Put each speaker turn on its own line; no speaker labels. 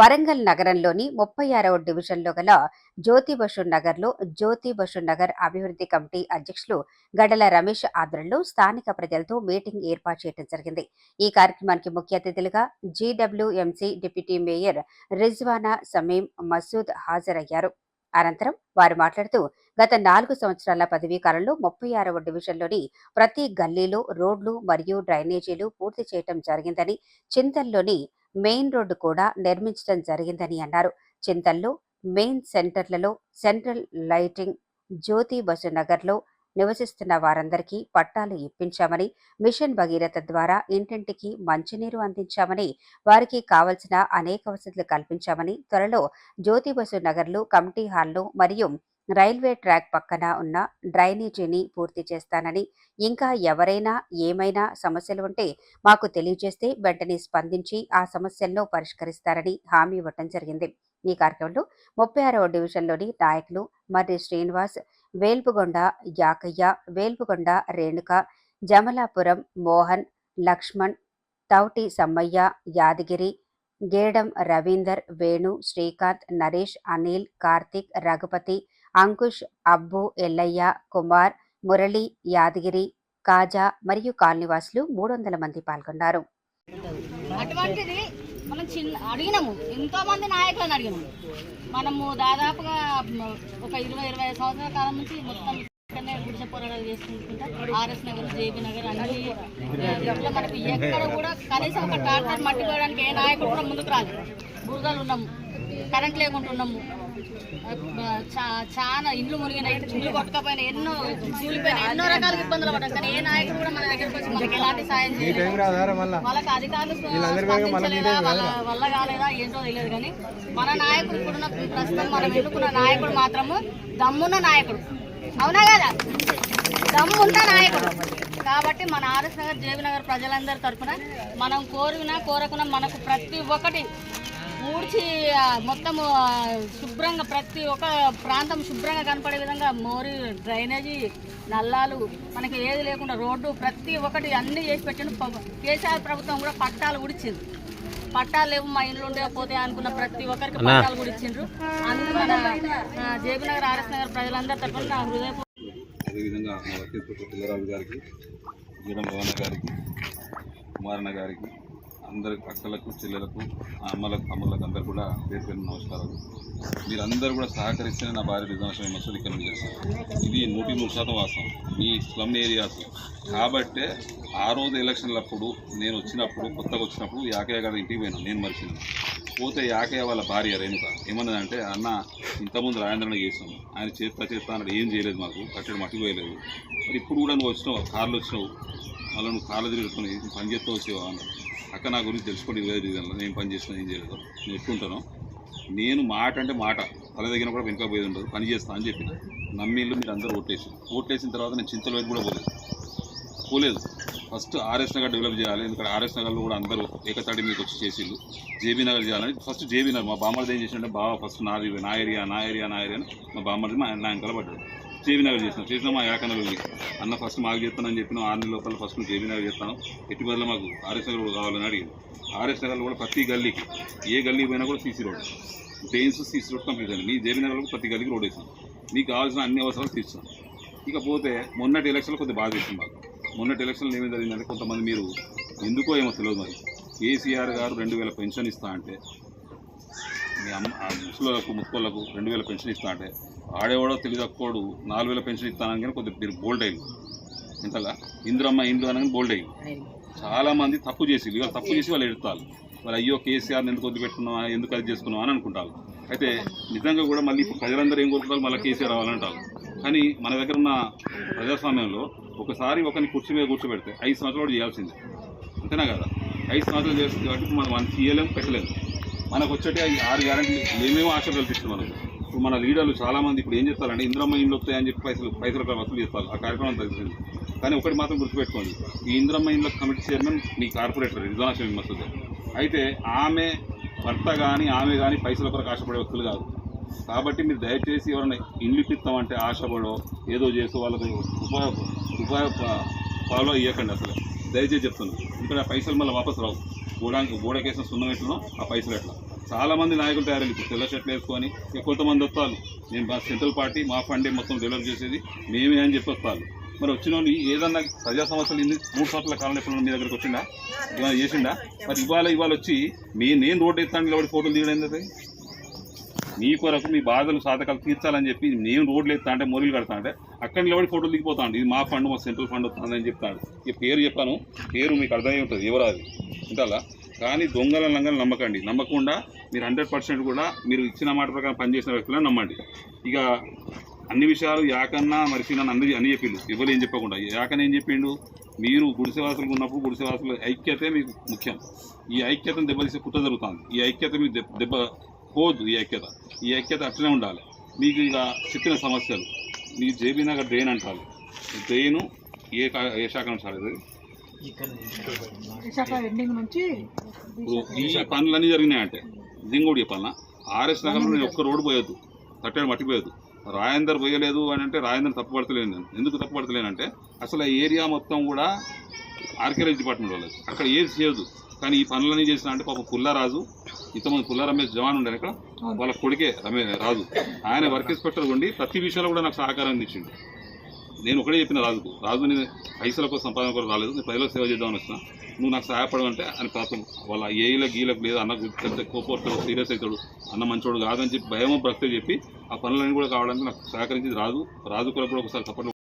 వరంగల్ నగరంలోని ముప్పై ఆరవ డివిజన్లో గల జ్యోతి బసు నగర్లో జ్యోతి బసు నగర్ అభివృద్ధి కమిటీ అధ్యక్షులు గడల రమేష్ ఆధ్వర్యంలో స్థానిక ప్రజలతో మీటింగ్ ఏర్పాటు చేయడం జరిగింది. ఈ కార్యక్రమానికి ముఖ్య అతిథులుగా GWMC deputy mayor Rizwana Sameem Masood హాజరయ్యారు. అనంతరం వారు మాట్లాడుతూ గత నాలుగు సంవత్సరాల పదవీ కాలంలో ముప్పై ఆరవ డివిజన్లోని ప్రతి గల్లీలో రోడ్లు మరియు డ్రైనేజీలు పూర్తి చేయడం జరిగిందని చింతల్లోని మెయిన్ రోడ్డు కూడా నిర్మించడం జరిగిందని అన్నారు. చింతల్లో మెయిన్ సెంటర్లలో సెంట్రల్ లైటింగ్ జ్యోతి బసు నగర్లో నివసిస్తున్న వారందరికీ పట్టాలు ఇప్పించామని మిషన్ భగీరథ ద్వారా ఇంటింటికి మంచినీరు అందించామని వారికి కావలసిన అనేక వసతులు కల్పించామని త్వరలో జ్యోతి బసు కమిటీ హాల్లో మరియు రైల్వే ట్రాక్ పక్కన ఉన్న డ్రైనేజీని పూర్తి చేస్తానని ఇంకా ఎవరైనా ఏమైనా సమస్యలు ఉంటే మాకు తెలియజేస్తే వెంటనే స్పందించి ఆ సమస్యలను పరిష్కరిస్తారని హామీ ఇవ్వటం జరిగింది. ఈ కార్యక్రమంలో ముప్పై ఆరవ డివిజన్లోని నాయకులు మర్రి శ్రీనివాస్ వేల్పుగొండ యాకయ్య వేల్పుగొండ రేణుక జమలాపురం మోహన్ లక్ష్మణ్ తౌటి సమ్మయ్య యాదగిరి గేడం రవీందర్ వేణు శ్రీకాంత్ నరేష్ అనిల్ కార్తిక్ రఘుపతి అంకుష్ అబ్బు ఎల్లయ్య కుమార్ మురళి యాదగిరి కాజా మరియు కాలనీవాసులు మూడు వందల మంది పాల్గొన్నారు.
అటువంటిది మనం చిన్న అడిగినాము. ఎంతో మంది నాయకులను అడిగినాము. మనము దాదాపుగా ఒక ఇరవై ఇరవై సంవత్సరాల కాలం నుంచి మొత్తం ఇక్కడనే గుడిసె పోరాటాలు చేసుకుంటుంటా. ఆర్ఎస్ నగర్ జేబీ నగర్ అన్ని ఇట్లా మనకు ఎక్కడ కూడా కనీసం ఒక ఏ నాయకుడు కూడా ముందుకు రాలేదు. బురదలు ఉన్నాము కరెంట్ లేకుండా ఉన్నాము. చాలా ఇండ్లు మునిగినాయి ఇల్లు కొట్టకపోయినా ఎన్నో కూలిపోయినా ఎన్నో రకాల ఇబ్బందులు పడ్డాం. కానీ ఏ నాయకుడు కూడా మన దగ్గరికి వచ్చి మనకి ఎలాంటి సాయం చేయలేదు. వాళ్ళకి అధికారులు స్పందించలేదా వాళ్ళ వల్ల కాలేదా ఏంటో తెలియదు కానీ మన నాయకుడు ఇప్పుడున్న ప్రస్తుతం మనం ఎన్నుకున్న నాయకుడు మాత్రము దమ్మున్న నాయకుడు. అవునా కదా? దమ్మున్న నాయకుడు. కాబట్టి మన ఆర్ఎస్ నగర్ జేబీనగర్ ప్రజలందరి తరఫున మనం కోరినా కోరకున్నా మనకు ప్రతి ఒక్కటి ఊడ్చి మొత్తం మొత్తము శుభ్రంగా ప్రతి ఒక్క ప్రాంతం శుభ్రంగా కనపడే విధంగా మోరి డ్రైనేజీ నల్లాలు మనకి ఏది లేకుండా రోడ్డు ప్రతి ఒక్కటి అన్నీ చేసి పెట్టిండు. కేసీఆర్ ప్రభుత్వం కూడా పట్టాలు ఉడిచింది పట్టాలు లేవు మా ఇంట్లో ఉండే పోతే అనుకున్న ప్రతి ఒక్కరికి పట్టాలు కూడా ఇచ్చిండ్రు. అందుకు మన ఆ, జేబీ నగర్ ఆర్ఎస్ నగర్ ప్రజలందరి తరఫున నా హృదయ
అదేవిధంగా మా వకీల్పూట పిల్లరాజు గారికి జీడం భవన గారికి కుమారన్న గారికి అందరి అక్కలకు చెల్లెలకు అమ్మలకు అమ్మలకు అందరు కూడా పేరు పేరు నమస్కారాలు మీరందరూ కూడా సహకరిస్తేనే నా భార్య రిజర్వేషన్ మసూలు ఇక్కడ ఇది నూటి నూరు శాతం వాసం మీ స్లమ్ ఏరియాస్. కాబట్టే ఆ రోజు ఎలక్షన్లప్పుడు నేను వచ్చినప్పుడు కొత్తగా వచ్చినప్పుడు యాకయ్య గారి ఇంటికి పోయినా నేను మరిచిన పోతే యాకయ్య వాళ్ళ భార్య రేణుక ఏమన్నదంటే అన్న ఇంతకుముందు రాజేంద్రన చేసాం ఆయన చేస్తా చేస్తా అన్నాడు. ఏం చేయలేదు మాకు. కట్టడి మట్టి పోయలేదు. మరి ఇప్పుడు కూడా నువ్వు వచ్చినావు? కార్లు వచ్చినావు. మళ్ళీ నువ్వు కార్లు పని చేస్తూ వచ్చేవా? అన్నాడు. అక్క నా గురించి తెలుసుకోండి ఇరవై రీజన్లో నేను పని చేస్తున్నా ఏం చేయలేదు. నేను ఎట్లుంటాను నేను మాట అంటే మాట. తల దగ్గర కూడా వెనుక పోయేది ఉండదు. పని చేస్తా అని చెప్పిన నమ్మిళ్ళు మీరు అందరూ ఓట్లేసి ఓట్లేసిన తర్వాత నేను చింతల వైపు కూడా పోలేదు. పోలేదు. ఫస్ట్ ఆర్ఎస్ నగర్ డెవలప్ చేయాలి. ఎందుకంటే ఆర్ఎస్ నగర్లో కూడా అందరూ ఏకతాడి మీకు వచ్చి చేసిళ్ళు జేబీ నగర్ చేయాలని. First JB Nagar. మా బామ్మర్ది ఏం చేసిండే బావ ఫస్ట్ నాది నా ఏరియా నా ఏరియా నా ఏరియా అని మా బామ్మర్ది మా నా వెనకాల పడ్డాడు. జేబీ నగర్ చేసినాం చేసినా మా ఏకనగర్ ఉంది అన్న ఫస్ట్ మాకు చెప్తానని చెప్పినాం. ఆరు నెలల లోపల ఫస్ట్ నువ్వు జేబీ నగర్ చేస్తాను ఎట్టి బదులు మాకు ఆర్ఎస్ నగర్ కూడా కావాలని అడిగింది ఆర్ఎస్ నగర్లో కూడా ప్రతి గల్లీకి ఏ గల్లీ పోయినా కూడా CC road drains CC road complete అయింది మీ జేబీనగర్లో ప్రతి గల్లీకి రోడ్ వేసాం మీకు కావాల్సిన అన్ని అవసరాలు తీర్చాం ఇకపోతే మొన్నటి ఎలక్షన్లో కొద్దిగా బాగా చేసింది మాకు. మొన్నటి ఎలక్షన్లో ఏమి జరిగిందంటే కొంతమంది మీరు ఎందుకో ఏమో తెలియదు మరి. కేసీఆర్ గారు రెండు వేల పెన్షన్ ఇస్తా అంటే మీ అమ్మ ఆ ముసలోళ్ళకు ముసుకోళ్ళకు రెండు వేల పెన్షన్ ఇస్తా అంటే ఆడేవాడో తెలియదక్కోడు నాలుగు వేల పెన్షన్ ఇస్తానని కానీ కొద్దిగా మీరు బోల్డ్ అయింది ఇంతలా ఇంద్రమ్మ ఇండ్లు అనగానే బోల్డ్ అయింది చాలా మంది తప్పు చేసి ఇవాళ తప్పు చేసి వాళ్ళు ఎడతారు వాళ్ళు అయ్యో కేసీఆర్ని ఎందుకు వద్దు పెట్టుకున్నావా ఎందుకు అది చేసుకున్నావా? అని అనుకుంటారు. అయితే నిజంగా కూడా మళ్ళీ ఇప్పుడు ప్రజలందరూ ఏం కోరుకుంటారు? మళ్ళీ కేసీఆర్ రావాలంటారు. కానీ మన దగ్గర ఉన్న ప్రజాస్వామ్యంలో ఒకసారి ఒకరిని కుర్చీ మీద కూర్చోబెడితే ఐదు సంవత్సరాలు చేయాల్సిందే. అంతేనా కదా? ఐదు సంవత్సరాలు చేస్తుంది కాబట్టి మనం మనం తీయలేము పెట్టలేము. మనకు వచ్చేటి ఆరు గ్యారెంటీలు మేమేమో ఆశ కల్పిస్తుంది మనకు ఇప్పుడు మన లీడర్లు చాలామంది ఇప్పుడు ఏం చేస్తారంటే ఇంద్రమ్మ ఇండ్లు వస్తాయని చెప్పి పైసలు పైసలు వసూలు చేస్తారు. ఆ కార్యక్రమం తగ్గింది. కానీ ఒకటి మాత్రం గుర్తుపెట్టుకోండి. ఈ ఇంద్రమ్మ ఇండ్ల కమిటీ చైర్మన్ మీ కార్పొరేటర్ రిజవానా షమీ మసూద్. అయితే ఆమె భర్త కానీ ఆమె కానీ పైసల కొరకు ఆశపడే వ్యక్తులు కాదు. కాబట్టి మీరు దయచేసి ఎవరైనా ఇండ్లు ఇప్పిస్తామంటే ఆశపడో ఏదో చేసి వాళ్ళకి ఉపయోగ ఉపయోగ ఫాలో ఇవ్వకండి అసలు. దయచేసి చెప్తున్నాను ఇక్కడ పైసలు మళ్ళీ వాపస్ రావు. గోడానికి గోడకేసిన సున్నం ఎట్లనో ఆ పైసలు ఎట్లా? చాలామంది నాయకులు తయారైంది. ఇప్పుడు తెల్ల షర్ట్లు వేసుకొని కొంతమంది వస్తారు. నేను మా సెంట్రల్ పార్టీ మా ఫండే మొత్తం డెవలప్ చేసేది మేమే అని చెప్పి వస్తారు. మరి వచ్చిన వాళ్ళు ఏదన్నా ప్రజా సమస్యలు ఇన్ని మూడు సంవత్సరాల కాలం ఎప్పుడు మీ దగ్గరకు వచ్చిందా? ఏమైనా చేసిండా మరి ఇవాళ ఇవాళ వచ్చి మీ నేను రోడ్డు ఎత్తాను నిలబడి ఫోటోలు తీయడం ఏంటది? మీ కొరకు మీ బాధలు సాధకాలు తీర్చాలని చెప్పి నేను రోడ్లు ఎత్తా అంటే మొరీలు కడతా అంటే అక్కడ నిలబడి ఫోటోలు దిగిపోతాను ఇది మా ఫండ్ మా సెంట్రల్ ఫండ్ వస్తుందని చెప్తాడు ఈ పేరు చెప్పాను. పేరు మీకు అర్థమై ఉంటుంది ఎవరు అది ఇంతలా కానీ దొంగల లంగలు నమ్మకండి. నమ్మకుండా మీరు హండ్రెడ్ పర్సెంట్ కూడా మీరు ఇచ్చిన మాట ప్రకారం పనిచేసిన వ్యక్తులను నమ్మండి. ఇక అన్ని విషయాలు యాకన్నా మరిసిన అన్ని అని చెప్పిండు. ఎవరు ఏం చెప్పకుండా. యాకన్ ఏం చెప్పిండు? మీరు గుడిసెవాసులు ఉన్నప్పుడు గుడిసెవాసుల ఐక్యతే మీకు ముఖ్యం. ఈ ఐక్యతను దెబ్బతీసే కుట్ర జరుగుతుంది. ఈ ఐక్యత మీకు దెబ్బ దెబ్బ పోదు ఈ ఐక్యత ఈ ఐక్యత అట్లనే ఉండాలి. మీకు ఇక చెప్పిన సమస్యలు. మీకు జేబీ నగర్ డ్రైన్ అంటారు. ఈ డ్రైను ఏ ఏ శాఖ
నుంచి
ఇప్పుడు ఈ పనులన్నీ జరిగినాయంటే దింగోడి పనుల ఆర్ఎస్ నగర్లో నేను ఒక్క రోడ్డు పోయొద్దు. కట్టాడు మట్టి పోయొద్దు రాయందర్ పోయలేదు అని అంటే రాయందర్ తప్పుపడతలేను నేను ఎందుకు తప్పుపడతలేనంటే అసలు ఆ ఏరియా మొత్తం కూడా ఆర్కియాలజీ డిపార్ట్మెంట్ వాళ్ళది. అక్కడ ఏది చేయదు. కానీ ఈ పనులన్నీ చేసిన అంటే పాప పుల్లారాజు ఇంతమంది పుల్ల రమేష్ జవాన్ ఉండే ఇక్కడ వాళ్ళ కొడుకే రమే రాజు. ఆయన వర్క్ ఇన్స్పెక్టర్ ఉండి ప్రతి విషయంలో కూడా నాకు సహకారం అందించిండు. నేను ఒకటే చెప్పిన రాజుకు రాజు నేను పైసల కోసం సంపాదన కూడా రాలేదు నేను ప్రజలకు సేవ చేద్దామని వచ్చిన. నువ్వు నాకు సహాయపడమంటే ఆయన పాపం వాళ్ళ ఏయిల గీలకు లేదు అన్న పెద్ద కోపోతాడు సీరియస్ అవుతాడు అన్న మంచోడు కాదని చెప్పి భయమో భక్తి చెప్పి ఆ పనులన్నీ కూడా కావడానికి నాకు సహకరించింది రాజు. రాజు కూడా ఒకసారి సపోర్ట్